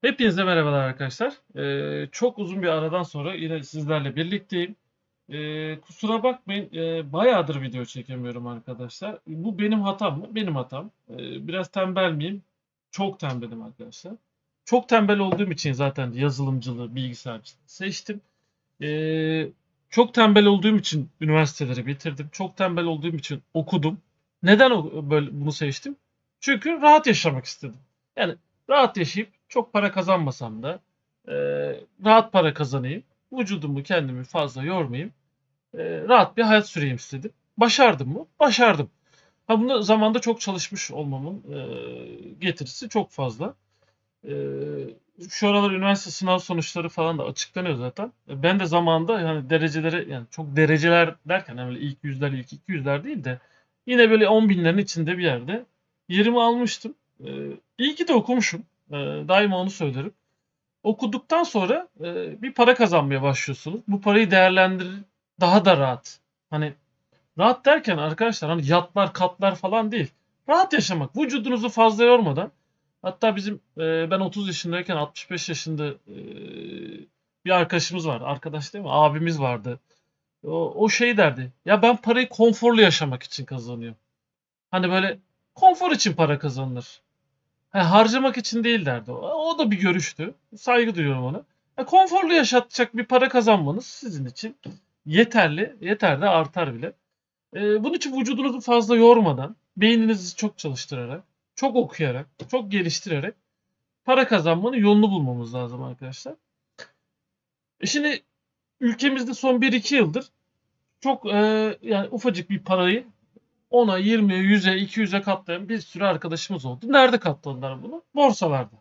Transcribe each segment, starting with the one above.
Hepinize merhabalar arkadaşlar. Ee, çok uzun bir aradan sonra yine sizlerle birlikteyim. Ee, kusura bakmayın, ee, bayağıdır video çekemiyorum arkadaşlar. Bu benim hatam mı? Benim hatam. Ee, biraz tembel miyim? Çok tembelim arkadaşlar. Çok tembel olduğum için zaten yazılımcılığı, bilgisayarcılığı seçtim. Ee, çok tembel olduğum için üniversiteleri bitirdim. Çok tembel olduğum için okudum. Neden böyle bunu seçtim? Çünkü rahat yaşamak istedim. Yani rahat yaşayıp çok para kazanmasam da e, rahat para kazanayım. Vücudumu kendimi fazla yormayayım. e, rahat bir hayat süreyim istedim. Başardım mı? Başardım. Ha bunu zamanda çok çalışmış olmamın e, getirisi çok fazla. E, şu aralar üniversite sınav sonuçları falan da açıklanıyor zaten. E, ben de zamanında yani dereceleri yani çok dereceler derken yani ilk yüzler ilk iki yüzler değil de yine böyle on binlerin içinde bir yerde yerimi almıştım. E, iyi ki de okumuşum. E, daima onu söylerim. Okuduktan sonra e, bir para kazanmaya başlıyorsunuz. Bu parayı değerlendirir daha da rahat. Hani rahat derken arkadaşlar hani yatlar katlar falan değil. Rahat yaşamak. Vücudunuzu fazla yormadan. Hatta bizim e, ben 30 yaşındayken 65 yaşında e, bir arkadaşımız vardı. Arkadaş değil mi? Abimiz vardı. O, o şey derdi. Ya ben parayı konforlu yaşamak için kazanıyorum. Hani böyle konfor için para kazanılır. Ha, harcamak için değil derdi o. Da bir görüştü. Saygı duyuyorum ona. Ha, konforlu yaşatacak bir para kazanmanız sizin için yeterli. Yeter de artar bile. Ee, bunun için vücudunuzu fazla yormadan, beyninizi çok çalıştırarak, çok okuyarak, çok geliştirerek para kazanmanın yolunu bulmamız lazım arkadaşlar. E şimdi ülkemizde son 1-2 yıldır çok e, yani ufacık bir parayı 10'a, 20'ye, 100'e, 200'e katlayan bir sürü arkadaşımız oldu. Nerede katladılar bunu? Borsalarda.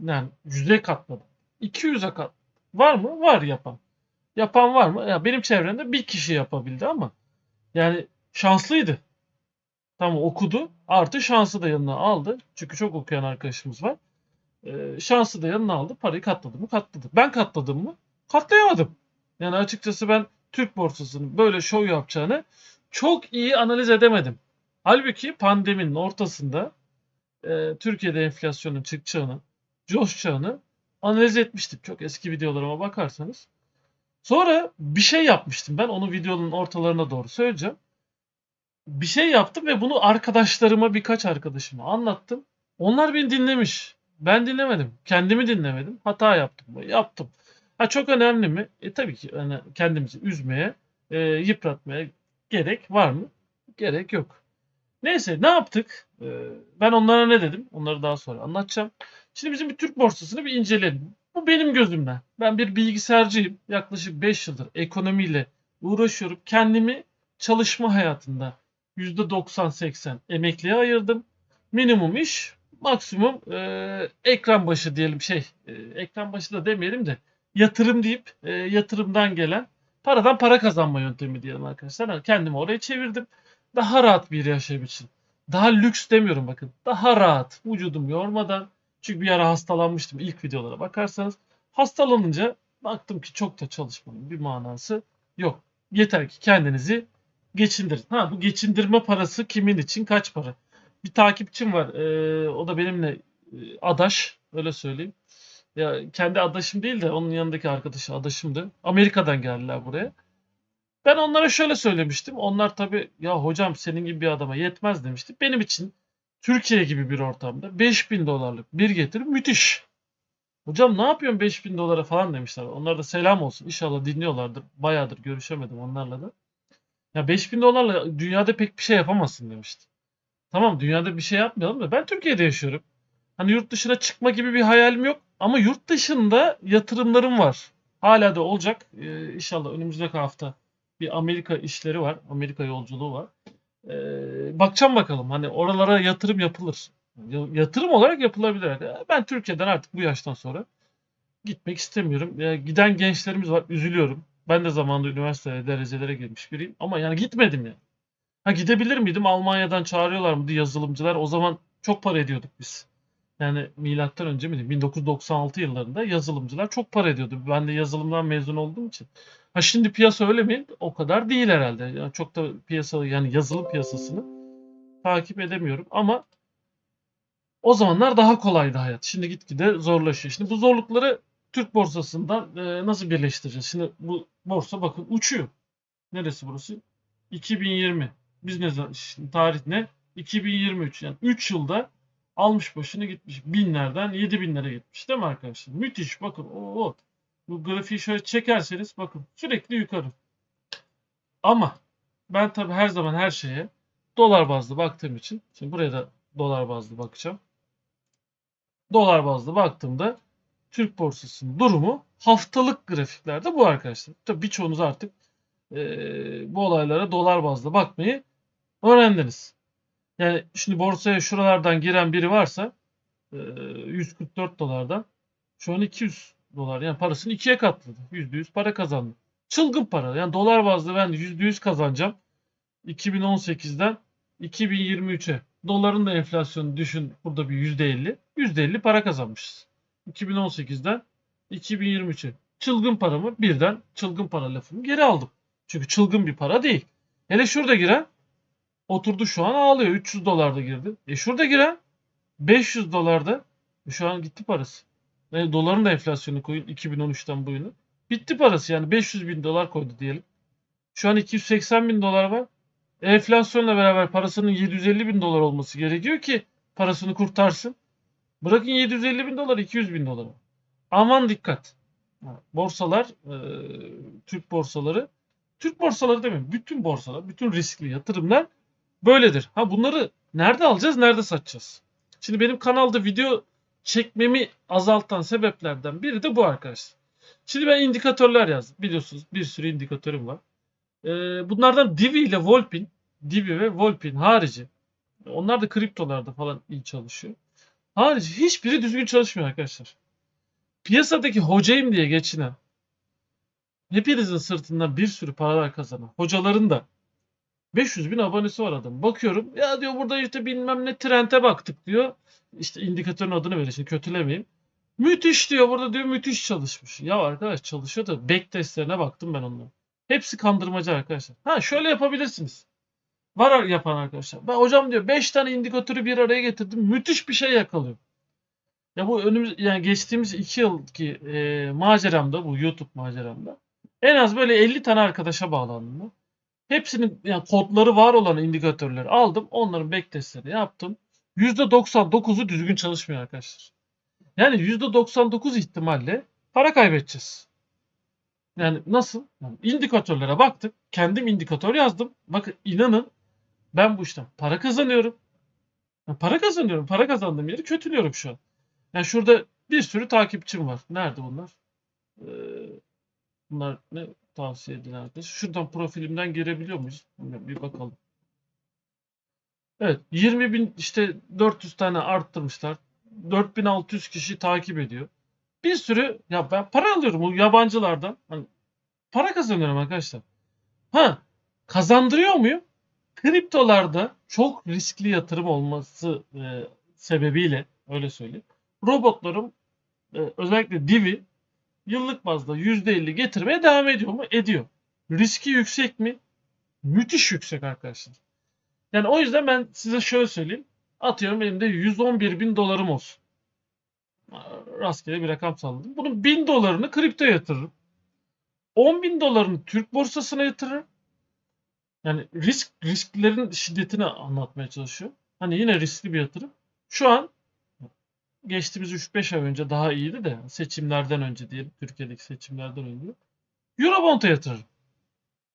Yani 100'e katladı. 200'e kat. Var mı? Var yapan. Yapan var mı? Ya benim çevremde bir kişi yapabildi ama yani şanslıydı. Tamam okudu. Artı şansı da yanına aldı. Çünkü çok okuyan arkadaşımız var. Ee, şansı da yanına aldı. Parayı katladı mı? Katladı. Ben katladım mı? Katlayamadım. Yani açıkçası ben Türk borsasının böyle şov yapacağını çok iyi analiz edemedim. Halbuki pandeminin ortasında e, Türkiye'de enflasyonun çıkacağını, coşacağını analiz etmiştim. Çok eski videolarıma bakarsanız. Sonra bir şey yapmıştım ben. Onu videonun ortalarına doğru söyleyeceğim. Bir şey yaptım ve bunu arkadaşlarıma birkaç arkadaşıma anlattım. Onlar beni dinlemiş. Ben dinlemedim. Kendimi dinlemedim. Hata yaptım. mı? Yaptım. Ha çok önemli mi? E tabii ki hani kendimizi üzmeye, e, yıpratmaya gerek var mı? Gerek yok. Neyse ne yaptık? E, ben onlara ne dedim? Onları daha sonra anlatacağım. Şimdi bizim bir Türk borsasını bir inceleyelim. Bu benim gözümden. Ben bir bilgisayarcıyım. Yaklaşık 5 yıldır ekonomiyle uğraşıyorum. Kendimi çalışma hayatında %90-80 emekliye ayırdım. Minimum iş, maksimum e, ekran başı diyelim şey. e, ekran başı da demeyelim de yatırım deyip e, yatırımdan gelen paradan para kazanma yöntemi diyelim arkadaşlar. Yani kendimi oraya çevirdim. Daha rahat bir yaşam için. Daha lüks demiyorum bakın. Daha rahat. Vücudum yormadan. Çünkü bir ara hastalanmıştım ilk videolara bakarsanız. Hastalanınca baktım ki çok da çalışmanın bir manası yok. Yeter ki kendinizi geçindirin. Ha bu geçindirme parası kimin için kaç para? Bir takipçim var. Ee, o da benimle e, adaş öyle söyleyeyim. Ya kendi adaşım değil de onun yanındaki arkadaşı adaşımdı. Amerika'dan geldiler buraya. Ben onlara şöyle söylemiştim. Onlar tabii ya hocam senin gibi bir adama yetmez demişti. Benim için Türkiye gibi bir ortamda 5000 dolarlık bir getiri müthiş. Hocam ne yapıyorsun 5000 dolara falan demişler. Onlara da selam olsun. İnşallah dinliyorlardır. Bayağıdır görüşemedim onlarla da. Ya 5000 dolarla dünyada pek bir şey yapamazsın demişti. Tamam dünyada bir şey yapmayalım da ben Türkiye'de yaşıyorum. Hani yurt dışına çıkma gibi bir hayalim yok. Ama yurt dışında yatırımlarım var. Hala da olacak. Ee, inşallah önümüzdeki hafta bir Amerika işleri var. Amerika yolculuğu var. Ee, bakacağım bakalım. Hani oralara yatırım yapılır. Ya- Yatırım olarak yapılabilir. Ya Ben Türkiye'den artık bu yaştan sonra gitmek istemiyorum. Ya giden gençlerimiz var. Üzülüyorum. Ben de zamanında üniversiteye derecelere girmiş biriyim. Ama yani gitmedim ya. Ha gidebilir miydim? Almanya'dan çağırıyorlar mıydı yazılımcılar? O zaman çok para ediyorduk biz. Yani milattan önce miydi? 1996 yıllarında yazılımcılar çok para ediyordu. Ben de yazılımdan mezun olduğum için. Ha şimdi piyasa öyle mi? O kadar değil herhalde. Yani çok da piyasa yani yazılım piyasasını takip edemiyorum ama O zamanlar daha kolaydı hayat. Şimdi gitgide zorlaşıyor. Şimdi bu zorlukları Türk borsasından e, nasıl birleştireceğiz? Şimdi bu borsa bakın uçuyor. Neresi burası? 2020. Biz ne zaman, şimdi tarih ne? 2023. Yani 3 yılda almış başını gitmiş. Binlerden 7 binlere gitmiş değil mi arkadaşlar? Müthiş bakın. Oo, bu grafiği şöyle çekerseniz bakın sürekli yukarı. Ama ben tabii her zaman her şeye dolar bazlı baktığım için şimdi buraya da dolar bazlı bakacağım. Dolar bazlı baktığımda Türk borsasının durumu haftalık grafiklerde bu arkadaşlar. Tabii birçoğunuz artık eee, bu olaylara dolar bazlı bakmayı öğrendiniz. Yani şimdi borsaya şuralardan giren biri varsa eee, 144 dolardan şu an 200 dolar yani parasını ikiye katladı. %100 para kazandı. Çılgın para. Yani dolar bazlı ben %100 kazanacağım. 2018'den 2023'e. Doların da enflasyonu düşün burada bir %50. %50 para kazanmışız. 2018'den 2023'e. Çılgın paramı birden çılgın para lafımı geri aldım. Çünkü çılgın bir para değil. Hele şurada giren oturdu şu an ağlıyor. 300 dolarda girdi. E şurada giren 500 dolarda e şu an gitti parası. E doların da enflasyonu koyun 2013'ten bu yana. Bitti parası yani 500 bin dolar koydu diyelim. Şu an 280 bin dolar var. Enflasyonla beraber parasının 750 bin dolar olması gerekiyor ki parasını kurtarsın. Bırakın 750 bin dolar 200 bin dolar. Aman dikkat. Borsalar, e, Türk borsaları, Türk borsaları demeyeyim, bütün borsalar, bütün riskli yatırımlar böyledir. Ha bunları nerede alacağız, nerede satacağız? Şimdi benim kanalda video çekmemi azaltan sebeplerden biri de bu arkadaşlar. Şimdi ben indikatörler yazdım. Biliyorsunuz bir sürü indikatörüm var. Ee, bunlardan Divi ile Volpin, Divi ve Volpin harici. Onlar da kriptolarda falan iyi çalışıyor. Harici hiçbiri düzgün çalışmıyor arkadaşlar. Piyasadaki hocayım diye geçinen, hepinizin sırtından bir sürü paralar kazanan hocaların da 500 bin abonesi var adam. Bakıyorum ya diyor burada işte bilmem ne trende baktık diyor. İşte indikatörün adını verir şimdi kötülemeyeyim. Müthiş diyor burada diyor müthiş çalışmış. Ya arkadaş çalışıyor da back testlerine baktım ben onların. Hepsi kandırmacı arkadaşlar. Ha şöyle yapabilirsiniz. Var yapan arkadaşlar. Ben hocam diyor 5 tane indikatörü bir araya getirdim. Müthiş bir şey yakalıyor. Ya bu önümüz yani geçtiğimiz 2 yılki e, maceramda bu YouTube maceramda en az böyle 50 tane arkadaşa bağlandım. Hepsinin yani kodları var olan indikatörleri aldım. Onların backtestlerini yaptım. %99'u düzgün çalışmıyor arkadaşlar. Yani %99 ihtimalle para kaybedeceğiz. Yani nasıl? Yani indikatörlere baktık. Kendim indikatör yazdım. Bakın inanın ben bu işten para kazanıyorum. Ya para kazanıyorum. Para kazandığım yeri kötülüyorum şu an. Yani şurada bir sürü takipçim var. Nerede bunlar? Ee, bunlar ne tavsiye edilen arkadaş? Şuradan profilimden girebiliyor muyuz? Bir bakalım. Evet 20 bin işte 400 tane arttırmışlar. 4600 kişi takip ediyor. Bir sürü ya ben para alıyorum bu yabancılardan. Hani para kazanıyorum arkadaşlar. Ha kazandırıyor muyum? Kriptolarda çok riskli yatırım olması e, sebebiyle öyle söyleyeyim. Robotlarım e, özellikle Divi yıllık bazda %50 getirmeye devam ediyor mu? Ediyor. Riski yüksek mi? Müthiş yüksek arkadaşlar. Yani o yüzden ben size şöyle söyleyeyim. Atıyorum elimde 111 bin dolarım olsun. Rastgele bir rakam salladım. Bunun 1000 dolarını kripto yatırırım. 10 bin dolarını Türk borsasına yatırırım. Yani risk risklerin şiddetini anlatmaya çalışıyor. Hani yine riskli bir yatırım. Şu an geçtiğimiz 3-5 ay önce daha iyiydi de seçimlerden önce diyelim Türkiye'deki seçimlerden önce Eurobond'a yatırırım.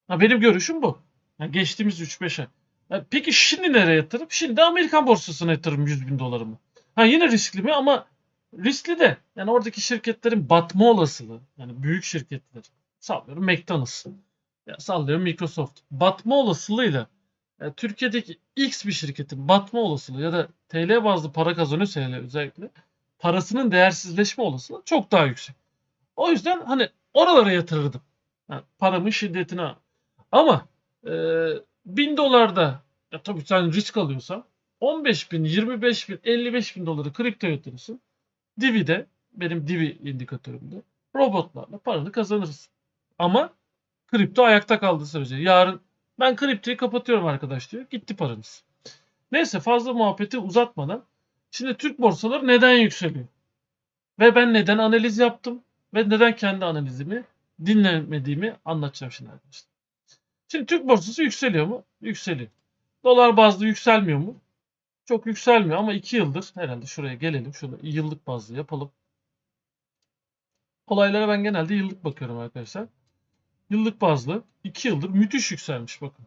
Ha, benim görüşüm bu. Yani geçtiğimiz 3-5 ay. Ha, peki şimdi nereye yatırırım? Şimdi de Amerikan borsasına yatırırım 100 bin dolarımı. Ha yine riskli mi ama riskli de yani oradaki şirketlerin batma olasılığı yani büyük şirketler sallıyorum McDonald's ya sallıyorum Microsoft batma olasılığıyla yani Türkiye'deki X bir şirketin batma olasılığı ya da TL bazlı para kazanıyorsa hele özellikle parasının değersizleşme olasılığı çok daha yüksek. O yüzden hani oralara yatırırdım. Yani paramın şiddetine. Ama e, 1000 dolarda ya tabii sen risk alıyorsan 15 bin, 25 bin, 55 bin doları kripto yatırırsın. Divi'de benim Divi indikatörümde robotlarla paranı kazanırız. Ama kripto ayakta kaldığı sürece yarın ben kriptoyu kapatıyorum arkadaş diyor. Gitti paranız. Neyse fazla muhabbeti uzatmadan Şimdi Türk borsaları neden yükseliyor? Ve ben neden analiz yaptım? Ve neden kendi analizimi dinlemediğimi anlatacağım şimdi arkadaşlar. Şimdi Türk borsası yükseliyor mu? Yükseliyor. Dolar bazlı yükselmiyor mu? Çok yükselmiyor ama 2 yıldır herhalde şuraya gelelim. Şunu yıllık bazlı yapalım. Olaylara ben genelde yıllık bakıyorum arkadaşlar. Yıllık bazlı 2 yıldır müthiş yükselmiş bakın.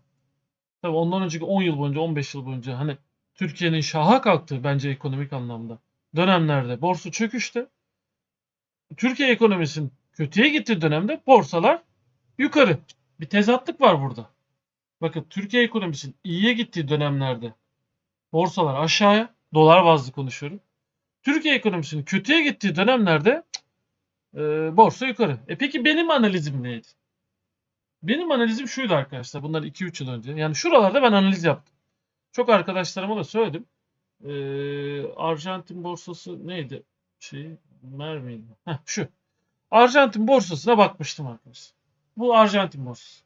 Tabii ondan önceki 10 yıl boyunca 15 yıl boyunca hani Türkiye'nin şaha kalktığı bence ekonomik anlamda dönemlerde borsa çöküşte. Türkiye ekonomisinin kötüye gittiği dönemde borsalar yukarı. Bir tezatlık var burada. Bakın Türkiye ekonomisinin iyiye gittiği dönemlerde borsalar aşağıya, dolar bazlı konuşuyorum. Türkiye ekonomisinin kötüye gittiği dönemlerde e, borsa yukarı. E peki benim analizim neydi? Benim analizim şuydu arkadaşlar. Bunlar 2-3 yıl önce. Yani şuralarda ben analiz yaptım. Çok arkadaşlarıma da söyledim. E, Arjantin borsası neydi? Şey, Mer miydi? Heh, şu. Arjantin borsasına bakmıştım arkadaşlar. Bu Arjantin borsası.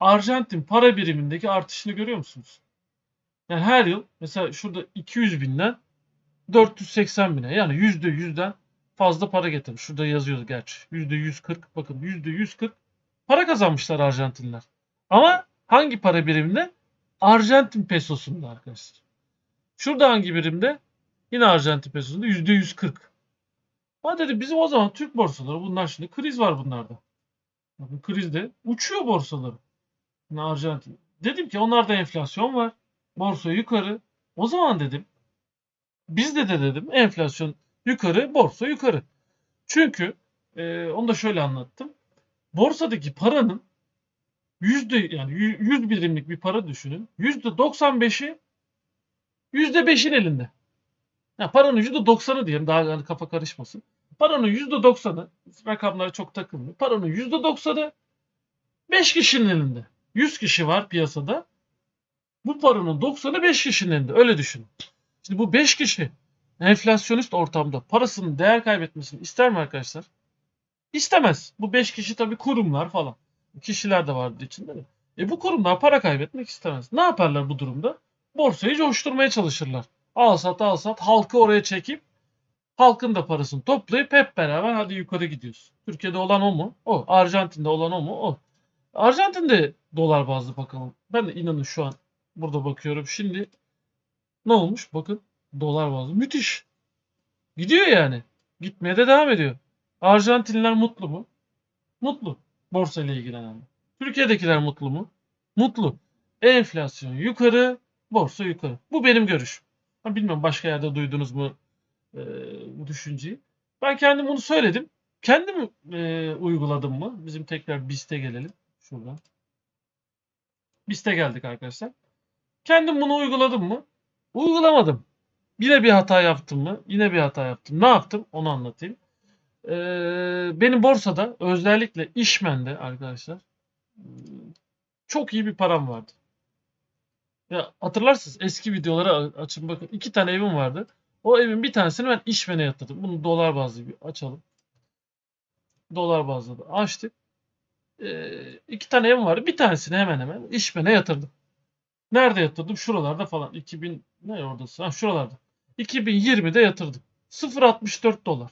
Arjantin para birimindeki artışını görüyor musunuz? Yani her yıl mesela şurada 200 binden 480 bine yani yüzde yüzden fazla para getirmiş. Şurada yazıyordu gerçi. Yüzde 140 bakın yüzde 140 para kazanmışlar Arjantinler. Ama hangi para biriminde? Arjantin pesosunda arkadaşlar. Şurada hangi birimde? Yine Arjantin pesosunda yüzde 140. Ha dedi bizim o zaman Türk borsaları bunlar şimdi kriz var bunlarda. Bakın krizde uçuyor borsaları. Yine Arjantin. Dedim ki onlarda enflasyon var. Borsa yukarı. O zaman dedim bizde de dedim enflasyon yukarı, borsa yukarı. Çünkü e, onu da şöyle anlattım. Borsadaki paranın yüzde yani 100 birimlik bir para düşünün. Yüzde 95'i yüzde 5'in elinde. Ya paranın yüzde 90'ı diyelim daha yani kafa karışmasın. Paranın yüzde 90'ı rakamlara çok takılmıyor. Paranın yüzde 90'ı 5 kişinin elinde. 100 kişi var piyasada. Bu paranın 90'ı 5 kişinin elinde. Öyle düşünün. Şimdi bu 5 kişi enflasyonist ortamda parasının değer kaybetmesini ister mi arkadaşlar? İstemez. Bu 5 kişi tabii kurumlar falan. Kişiler de vardı içinde de. E bu kurumlar para kaybetmek istemez. Ne yaparlar bu durumda? Borsayı coşturmaya çalışırlar. Al sat al sat halkı oraya çekip halkın da parasını toplayıp hep beraber hadi yukarı gidiyoruz. Türkiye'de olan o mu? O. Arjantin'de olan o mu? O. Arjantin'de dolar bazlı bakalım. Ben de inanın şu an burada bakıyorum. Şimdi ne olmuş? Bakın dolar bazlı. Müthiş. Gidiyor yani. Gitmeye de devam ediyor. Arjantinliler mutlu mu? Mutlu. Borsa ile ilgilenenler. Türkiye'dekiler mutlu mu? Mutlu. Enflasyon yukarı, borsa yukarı. Bu benim görüşüm. Ben bilmiyorum başka yerde duydunuz mu e, bu düşünceyi. Ben kendim bunu söyledim. Kendim e, uyguladım mı? Bizim tekrar BIST'e gelelim. Şuradan. BIST'e geldik arkadaşlar. Kendim bunu uyguladım mı? Uygulamadım. Yine bir hata yaptım mı? Yine bir hata yaptım. Ne yaptım? Onu anlatayım. Ee, benim borsada özellikle işmende arkadaşlar çok iyi bir param vardı. Ya hatırlarsınız eski videoları açın bakın. iki tane evim vardı. O evin bir tanesini ben işmene yatırdım. Bunu dolar bazlı bir açalım. Dolar bazlı da açtık. Ee, iki tane evim vardı. Bir tanesini hemen hemen işmene yatırdım. Nerede yatırdım? Şuralarda falan. 2000 ne oradası? Ha şuralarda. 2020'de yatırdım. 0.64 dolar.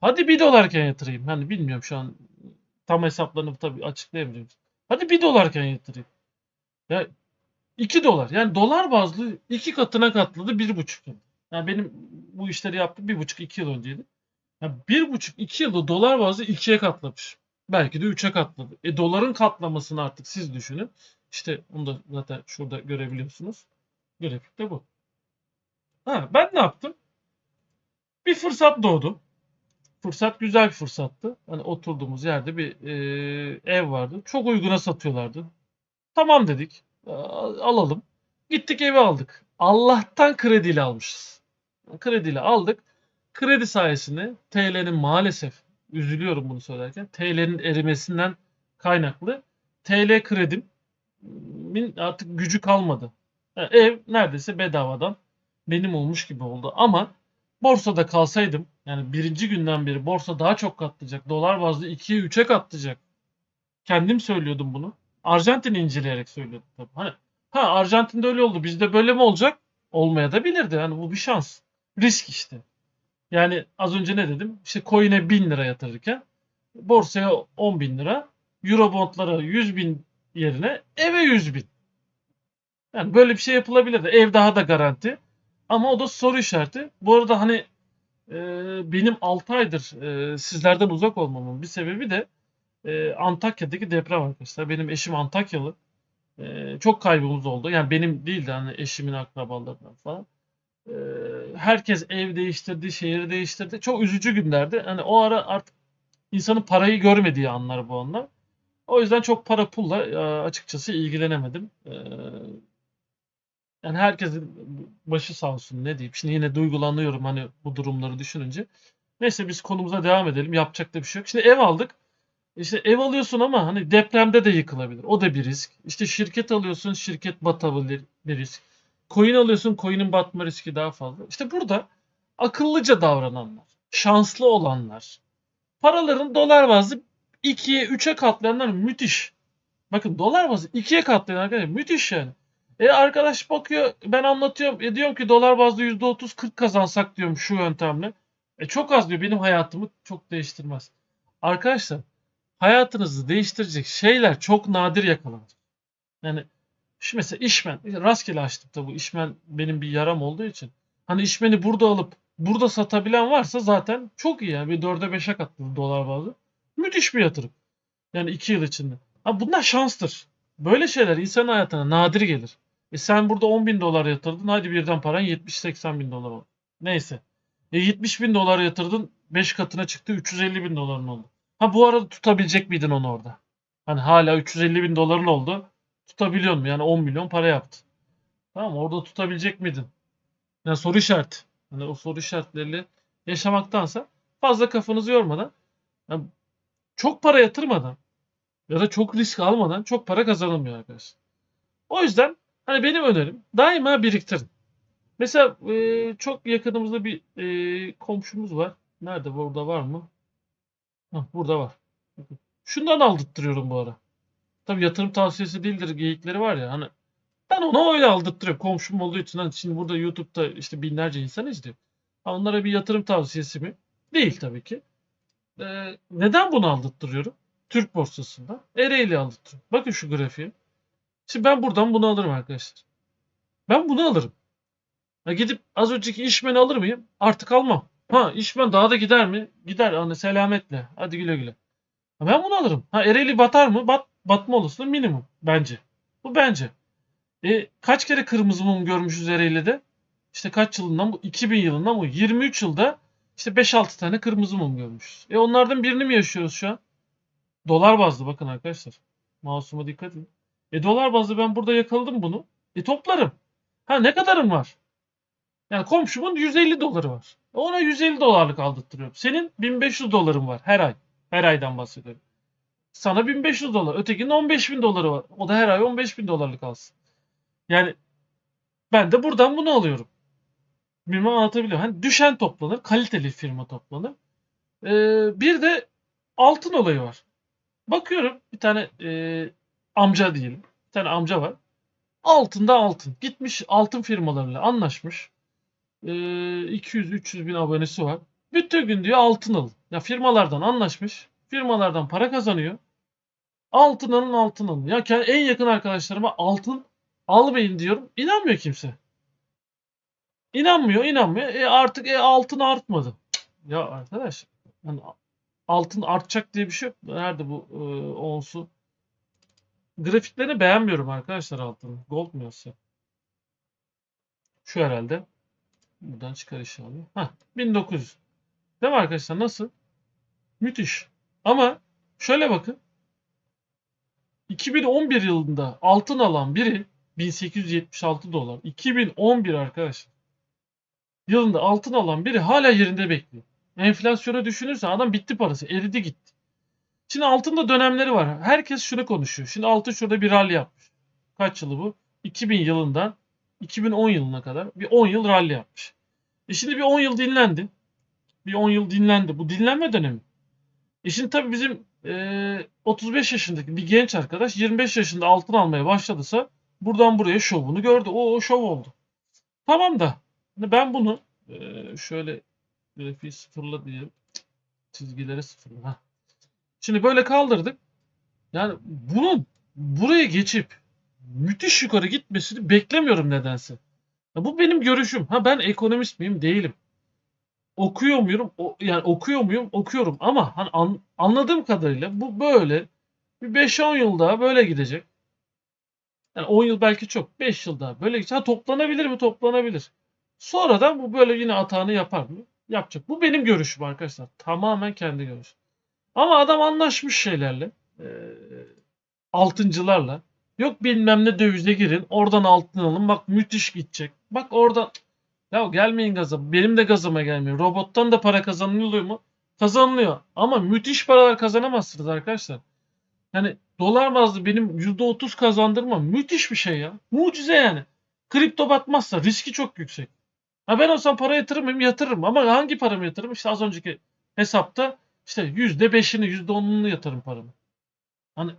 Hadi 1 dolarken yatırayım. Hani bilmiyorum şu an tam hesaplarını tabii açıklayamayacağım. Hadi 1 dolarken yatırayım. Ya 2 dolar. Yani dolar bazlı iki katına katladı 1,5 yıl. Yani benim bu işleri yaptığım 1,5-2 yıl önceydi. Yani 1,5-2 yılda dolar bazlı 2'ye katlamış. Belki de 3'e katladı. E doların katlamasını artık siz düşünün. İşte onu da zaten şurada görebiliyorsunuz. Grafikte bu. Ha, ben ne yaptım? Bir fırsat doğdu. Fırsat güzel bir fırsattı. Hani oturduğumuz yerde bir e, ev vardı. Çok uyguna satıyorlardı. Tamam dedik. Alalım. Gittik evi aldık. Allah'tan krediyle almışız. Krediyle aldık. Kredi sayesinde TL'nin maalesef üzülüyorum bunu söylerken TL'nin erimesinden kaynaklı TL kredimin artık gücü kalmadı. Yani ev neredeyse bedavadan benim olmuş gibi oldu. Ama borsada kalsaydım yani birinci günden beri borsa daha çok katlayacak. Dolar bazlı 2'ye 3'e katlayacak. Kendim söylüyordum bunu. Arjantin'i inceleyerek söylüyordum tabii. Hani ha Arjantin'de öyle oldu. Bizde böyle mi olacak? Olmaya da bilirdi. Yani bu bir şans. risk işte. Yani az önce ne dedim? İşte coin'e 1000 lira yatırırken borsaya 10 bin lira, Eurobondlara 100 bin yerine eve 100 bin. Yani böyle bir şey yapılabilir de ev daha da garanti. Ama o da soru işareti. Bu arada hani benim 6 aydır e, sizlerden uzak olmamın bir sebebi de e, Antakya'daki deprem arkadaşlar. Benim eşim Antakyalı. E, çok kaybımız oldu. Yani benim değil de hani eşimin akrabalarından falan. Herkes ev değiştirdi, şehir değiştirdi. Çok üzücü günlerdi. Hani o ara artık insanın parayı görmediği anlar bu anlar. O yüzden çok para pulla açıkçası ilgilenemedim. Yani herkesin başı sağ olsun ne diyeyim. Şimdi yine duygulanıyorum hani bu durumları düşününce. Neyse biz konumuza devam edelim. Yapacak da bir şey yok. Şimdi ev aldık. İşte ev alıyorsun ama hani depremde de yıkılabilir. O da bir risk. İşte şirket alıyorsun, şirket batabilir bir risk. Coin alıyorsun, coin'in batma riski daha fazla. İşte burada akıllıca davrananlar, şanslı olanlar, paraların dolar bazlı 2'ye 3'e katlayanlar müthiş. Bakın dolar bazlı 2'ye katlayan arkadaşlar müthiş yani. E arkadaş bakıyor ben anlatıyorum e diyorum ki dolar bazlı %30 40 kazansak diyorum şu yöntemle. E çok az diyor benim hayatımı çok değiştirmez. Arkadaşlar hayatınızı değiştirecek şeyler çok nadir yakalanır. Yani şu mesela işmen rastgele açtım da bu işmen benim bir yaram olduğu için. Hani işmeni burada alıp burada satabilen varsa zaten çok iyi yani bir 4'e 5'e katladı dolar bazlı. Müthiş bir yatırım. Yani 2 yıl içinde. Ha bunlar şanstır. Böyle şeyler insan hayatına nadir gelir. E sen burada 10 bin dolar yatırdın. Hadi birden paran 70-80 bin dolar oldu. Neyse. E 70 bin dolar yatırdın. 5 katına çıktı. 350 bin doların oldu. Ha bu arada tutabilecek miydin onu orada? Hani hala 350 bin doların oldu. Tutabiliyor musun? Yani 10 milyon para yaptı. Tamam? Orada tutabilecek miydin? Yani soru işareti. Hani o soru işaretleriyle yaşamaktansa fazla kafanızı yormadan yani çok para yatırmadan ya da çok risk almadan çok para kazanılmıyor arkadaşlar. O yüzden hani benim önerim daima biriktirin. Mesela e, çok yakınımızda bir e, komşumuz var. Nerede? Burada var mı? Hah, burada var. Şundan aldırttırıyorum bu ara. Tabii yatırım tavsiyesi değildir geyikleri var ya hani ben ona öyle aldırttırıyorum. Komşum olduğu için hani şimdi burada YouTube'da işte binlerce insan izliyor. Ha, Onlara bir yatırım tavsiyesi mi? Değil tabii ki. Ee, neden bunu aldırttırıyorum? Türk borsasında. Ereğli aldırtıyorum. Bakın şu grafiğe. Şimdi ben buradan bunu alırım arkadaşlar. Ben bunu alırım. Ha, gidip az önceki işmeni alır mıyım? Artık almam. Ha işmen daha da gider mi? Gider. Hani selametle. Hadi güle güle. Ha, ben bunu alırım. Ha Ereğli batar mı? Bat, batma olasılığı minimum. Bence. Bu bence. E, kaç kere kırmızı mum görmüşüz Ereğli'de? İşte kaç yılından bu? 2000 yılından bu. 23 yılda işte 5-6 tane kırmızı mum görmüşüz. E onlardan birini mi yaşıyoruz şu an? Dolar bazlı bakın arkadaşlar. Mouse'uma dikkat edin. E dolar bazlı ben burada yakaladım bunu. E toplarım. Ha ne kadarım var? Yani komşumun 150 doları var. E Ona 150 dolarlık aldırtırıyorum. Senin 1500 doların var her ay. Her aydan bahsediyorum. Sana 1500 dolar. Ötekinin 15 bin doları var. O da her ay 15 bin dolarlık alsın. Yani ben de buradan bunu alıyorum. Bilmem anlatabiliyor. Hani düşen toplanır. Kaliteli firma toplanır. Ee, bir de altın olayı var. Bakıyorum bir tane e, amca diyelim. Bir tane amca var. Altında altın. Gitmiş altın firmalarıyla anlaşmış. Ee, 200-300 bin abonesi var. Bütün gün diyor altın alın. Ya firmalardan anlaşmış. Firmalardan para kazanıyor. Altın alın altın alın. Ya en yakın arkadaşlarıma altın almayın diyorum. İnanmıyor kimse. İnanmıyor, inanmıyor. E artık e, altın artmadı. Ya arkadaş, yani altın artacak diye bir şey yok. Nerede bu e, onsu? Grafiklerini beğenmiyorum arkadaşlar altının. Gold mu yazsa? Şu herhalde. Buradan çıkar inşallah. Hah, 1900. Değil mi arkadaşlar? Nasıl? Müthiş. Ama şöyle bakın. 2011 yılında altın alan biri 1876 dolar. 2011 arkadaşlar. Yılında altın alan biri hala yerinde bekliyor. Enflasyonu düşünürsen adam bitti parası. Eridi gitti. Şimdi altında dönemleri var. Herkes şunu konuşuyor. Şimdi altın şurada bir rally yapmış. Kaç yılı bu? 2000 yılından 2010 yılına kadar bir 10 yıl rally yapmış. E şimdi bir 10 yıl dinlendi. Bir 10 yıl dinlendi. Bu dinlenme dönemi. E şimdi tabii bizim e, 35 yaşındaki bir genç arkadaş 25 yaşında altın almaya başladıysa buradan buraya şovunu gördü. O, o şov oldu. Tamam da ben bunu Ee, şöyle grafiği sıfırla diyelim. Çizgileri sıfırla. Hah. Şimdi böyle kaldırdık. Yani bunun buraya geçip müthiş yukarı gitmesini beklemiyorum nedense. Ya bu benim görüşüm. Ha ben ekonomist miyim? Değilim. Okuyor muyum? O, yani okuyor muyum? Okuyorum ama hani an- anladığım kadarıyla bu böyle bir 5-10 yıl daha böyle gidecek. Yani 10 yıl belki çok. 5 yıl daha böyle gidecek. Ha toplanabilir mi? Toplanabilir. Sonradan bu böyle yine atağını yapar mı? Yapacak. Bu benim görüşüm arkadaşlar. Tamamen kendi görüşüm. Ama adam anlaşmış şeylerle. eee, altıncılarla. Yok bilmem ne dövize girin. Oradan altın alın. Bak müthiş gidecek. Bak oradan. Ya gelmeyin gaza. Benim de gazıma gelmiyor. Robottan da para kazanılıyor mu? Kazanılıyor. Ama müthiş paralar kazanamazsınız arkadaşlar. Yani dolar bazlı benim %30 kazandırmam müthiş bir şey ya. Mucize yani. Kripto batmazsa riski çok yüksek. Ha ben olsam para yatırır mıyım? Yatırırım. Ama hangi paramı yatırırım? İşte az önceki hesapta işte %5'ini %10'unu yatırım paramı. Hani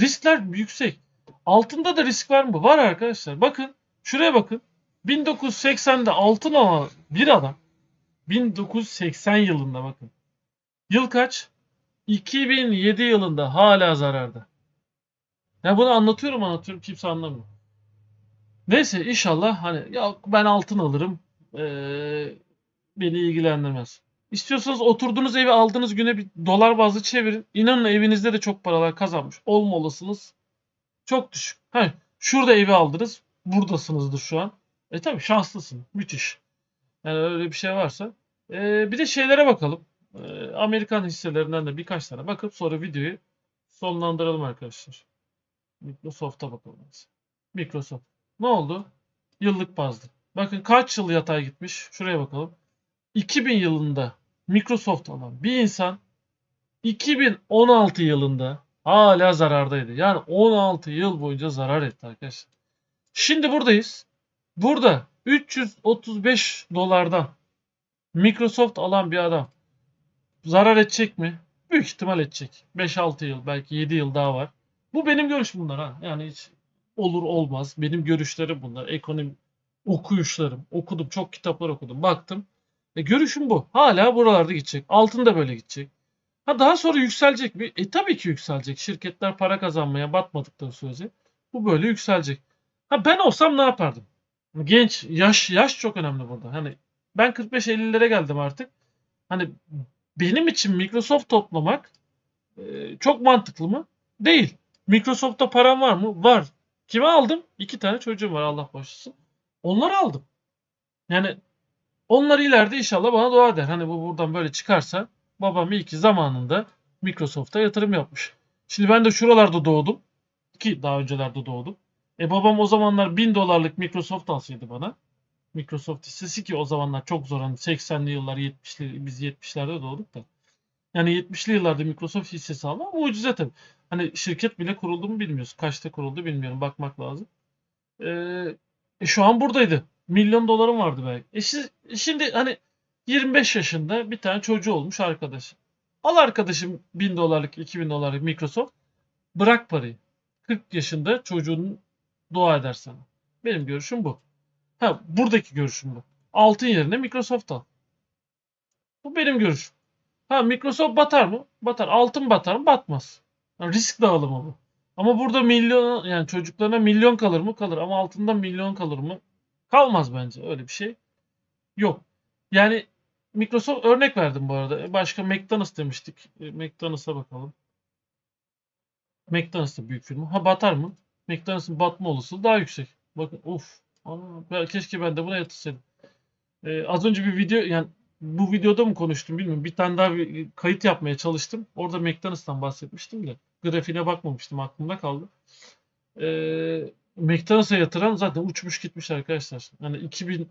riskler yüksek. Altında da risk var mı? Var arkadaşlar. Bakın şuraya bakın. 1980'de altın alan bir adam 1980 yılında bakın. Yıl kaç? 2007 yılında hala zararda. Ya bunu anlatıyorum anlatıyorum kimse anlamıyor. Neyse inşallah hani ya ben altın alırım. Ee, beni ilgilendirmez. İstiyorsanız oturduğunuz evi aldığınız güne bir dolar bazlı çevirin. İnanın evinizde de çok paralar kazanmış olma olasılığınız çok düşük. Ha, şurada evi aldınız. Buradasınızdır şu an. E tabi şanslısın. Müthiş. Yani öyle bir şey varsa. Ee, bir de şeylere bakalım. Ee, Amerikan hisselerinden de birkaç tane bakıp sonra videoyu sonlandıralım arkadaşlar. Microsoft'a bakalım. Microsoft. Ne oldu? Yıllık bazlı. Bakın kaç yıl yatay gitmiş. Şuraya bakalım. 2000 yılında Microsoft alan bir insan 2016 yılında hala zarardaydı. Yani 16 yıl boyunca zarar etti arkadaşlar. Şimdi buradayız. Burada 335 dolardan Microsoft alan bir adam zarar edecek mi? Büyük ihtimal edecek. 5-6 yıl belki 7 yıl daha var. Bu benim görüşüm bunlar ha. Yani hiç olur olmaz. Benim görüşlerim bunlar. Ekonomi okuyuşlarım. Okudum. Çok kitaplar okudum. Baktım. E görüşüm bu. Hala buralarda gidecek. Altın da böyle gidecek. Ha daha sonra yükselecek mi? E tabii ki yükselecek. Şirketler para kazanmaya batmadıkları sürece bu böyle yükselecek. Ha ben olsam ne yapardım? Genç, yaş yaş çok önemli burada. Hani ben 45-50'lere geldim artık. Hani benim için Microsoft toplamak e, çok mantıklı mı? Değil. Microsoft'ta param var mı? Var. Kime aldım? İki tane çocuğum var Allah bağışlasın. Onları aldım. Yani onlar ileride inşallah bana dua eder. Hani bu buradan böyle çıkarsa babam iyi ki zamanında Microsoft'a yatırım yapmış. Şimdi ben de şuralarda doğdum. Ki daha öncelerde doğdum. E babam o zamanlar 1000 dolarlık Microsoft alsaydı bana. Microsoft hissesi ki o zamanlar çok zor. Hani 80'li yıllar 70'li biz 70'lerde doğduk da. Yani 70'li yıllarda Microsoft hissesi alma mucize tabii. Hani şirket bile kuruldu mu bilmiyoruz. Kaçta kuruldu bilmiyorum. Bakmak lazım. Ee, e, şu an buradaydı. Milyon dolarım vardı belki. E şi- şimdi hani 25 yaşında bir tane çocuğu olmuş arkadaş. Al arkadaşım 1000 dolarlık 2000 dolarlık Microsoft. Bırak parayı. 40 yaşında çocuğun dua eder sana. Benim görüşüm bu. Ha buradaki görüşüm bu. Altın yerine Microsoft al. Bu benim görüşüm. Ha Microsoft batar mı? Batar. Altın batar mı? Batmaz. Yani risk dağılımı bu. Ama burada milyon yani çocuklarına milyon kalır mı? Kalır. Ama altında milyon kalır mı? Kalmaz bence. Öyle bir şey yok. Yani Microsoft örnek verdim bu arada. Başka McDonald's demiştik. E, McDonald's'a bakalım. McDonald's da büyük firma. Ha batar mı? McDonald's'ın batma olasılığı daha yüksek. Bakın of. Ana, keşke ben de buna yatırsaydım. Ee, az önce bir video yani bu videoda mı konuştum bilmiyorum. Bir tane daha bir kayıt yapmaya çalıştım. Orada McDonald's'tan bahsetmiştim de. Grafiğine bakmamıştım aklımda kaldı. Ee, McDonald's'a yatıran zaten uçmuş gitmiş arkadaşlar. Yani 2000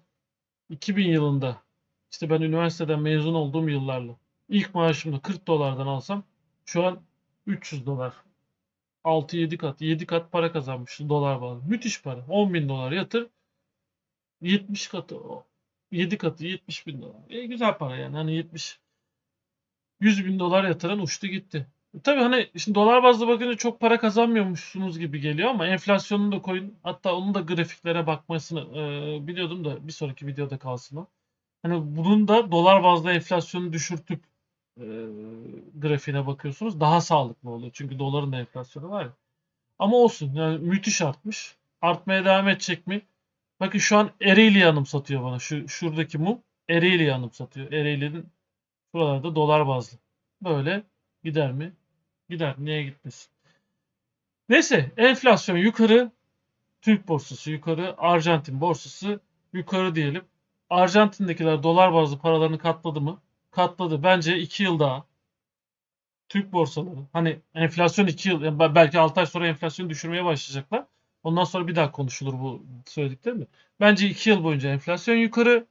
2000 yılında işte ben üniversiteden mezun olduğum yıllarla ilk maaşımda 40 dolardan alsam şu an 300 dolar. 6-7 kat, 7 kat para kazanmış dolar bazlı. Müthiş para. 10 bin dolar yatır. 70 katı, 7 katı 70 bin dolar. E, güzel para yani. Hani 70 100 bin dolar yatıran uçtu gitti. Tabii hani şimdi dolar bazlı bakınca çok para kazanmıyormuşsunuz gibi geliyor ama enflasyonunu da koyun. Hatta onun da grafiklere bakmasını e, biliyordum da bir sonraki videoda kalsın o. Hani bunun da dolar bazlı enflasyonu düşürtüp e, grafiğine bakıyorsunuz daha sağlıklı oluyor. Çünkü doların da enflasyonu var ya. Ama olsun yani müthiş artmış. Artmaya devam edecek mi? Bakın şu an Ereğli'yi anımsatıyor bana. Şu şuradaki mum Ereğli'yi anımsatıyor. Ereğli'nin buralarda dolar bazlı. Böyle gider mi? Gider. Niye gitmesin? Neyse enflasyon yukarı. Türk borsası yukarı. Arjantin borsası yukarı diyelim. Arjantin'dekiler dolar bazlı paralarını katladı mı? Katladı. Bence 2 yıl daha Türk borsaları hani enflasyon 2 yıl belki 6 ay sonra enflasyonu düşürmeye başlayacaklar. Ondan sonra bir daha konuşulur bu söylediklerim de. Bence 2 yıl boyunca enflasyon yukarı,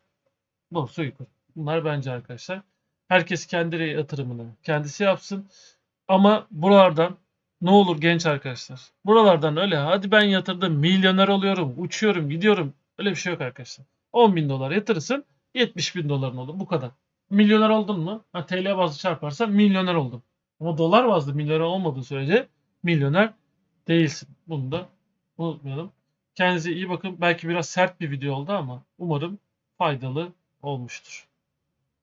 borsa yukarı. Bunlar bence arkadaşlar. Herkes kendi yatırımını kendisi yapsın. Ama buralardan ne olur genç arkadaşlar. Buralardan öyle hadi ben yatırdım milyoner oluyorum, uçuyorum, gidiyorum. Öyle bir şey yok arkadaşlar. 10 bin dolar yatırırsın 70 bin doların olur. Bu kadar. Milyoner oldun mu? Ha, TL bazlı çarparsan milyoner oldun. Ama dolar bazlı milyoner olmadığı sürece milyoner değilsin. Bunu da unutmayalım. Kendinize iyi bakın. Belki biraz sert bir video oldu ama umarım faydalı olmuştur.